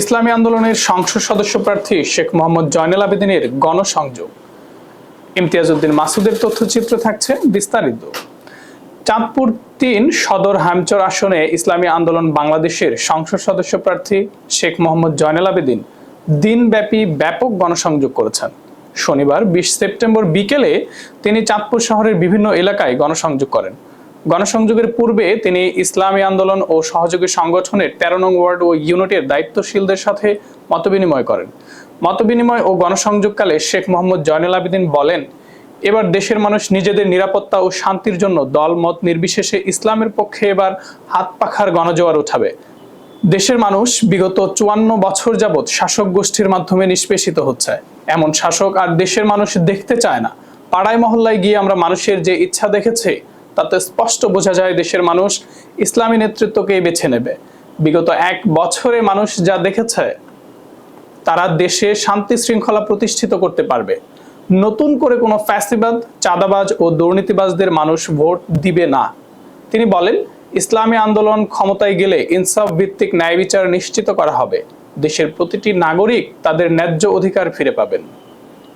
ইসলামী আন্দোলনের সংসদ সদস্য প্রার্থী শেখ মোহাম্মদ জয়নাল আবেদিনের গণসংযোগ। ইমতিয়াজউদ্দিন মাসুদের তথ্যচিত্র থাকছে বিস্তারিত। চাঁদপুর তিন সদর হামচর আসনে ইসলামী আন্দোলন বাংলাদেশের সংসদ সদস্য প্রার্থী শেখ মোহাম্মদ জয়নাল আবেদিন দিনব্যাপী ব্যাপক গণসংযোগ করেছেন। শনিবার বিশ সেপ্টেম্বর বিকেলে তিনি চাঁদপুর শহরের বিভিন্ন এলাকায় গণসংযোগ করেন। গণসংযোগের পূর্বে তিনি ইসলামী আন্দোলন ও সহযোগী সংগঠনের তেরো নং ওয়ার্ড ও ইউনিটের দায়িত্বশীলদের সাথে মতবিনিময় করেন। মতবিনিময় ও গণসংযোগকালে শেখ মোহাম্মদ জয়নুল আবেদিন বলেন, এবার দেশের মানুষ নিজেদের নিরাপত্তা ও শান্তির জন্য দল মত নির্বিশেষে ইসলামের পক্ষে এবার হাত পাখার গণজোয়ার উঠাবে। দেশের মানুষ বিগত চুয়ান্ন বছর যাবৎ শাসক গোষ্ঠীর মাধ্যমে নিষ্পেষিত হচ্ছে। এমন শাসক আর দেশের মানুষ দেখতে চায় না। পাড়ায় মহল্লায় গিয়ে আমরা মানুষের যে ইচ্ছা দেখেছি তাতে স্পষ্ট বোঝা যায় দেশের মানুষ ইসলামী নেতৃত্বকেই বেছে নেবে। বিগত এক বছরে মানুষ যা দেখেছে, তারা দেশে শান্তি শৃঙ্খলা প্রতিষ্ঠিত করতে পারবে। নতুন করে কোনো ফ্যাসিবাদ, চাঁদাবাজ ও দুর্নীতিবাজদের মানুষ ভোট দিবে না। তিনি বলেন, ইসলামী আন্দোলন ক্ষমতায় গেলে ইনসাফ ভিত্তিক ন্যায় বিচার নিশ্চিত করা হবে। দেশের প্রতিটি নাগরিক তাদের ন্যায্য অধিকার ফিরে পাবেন।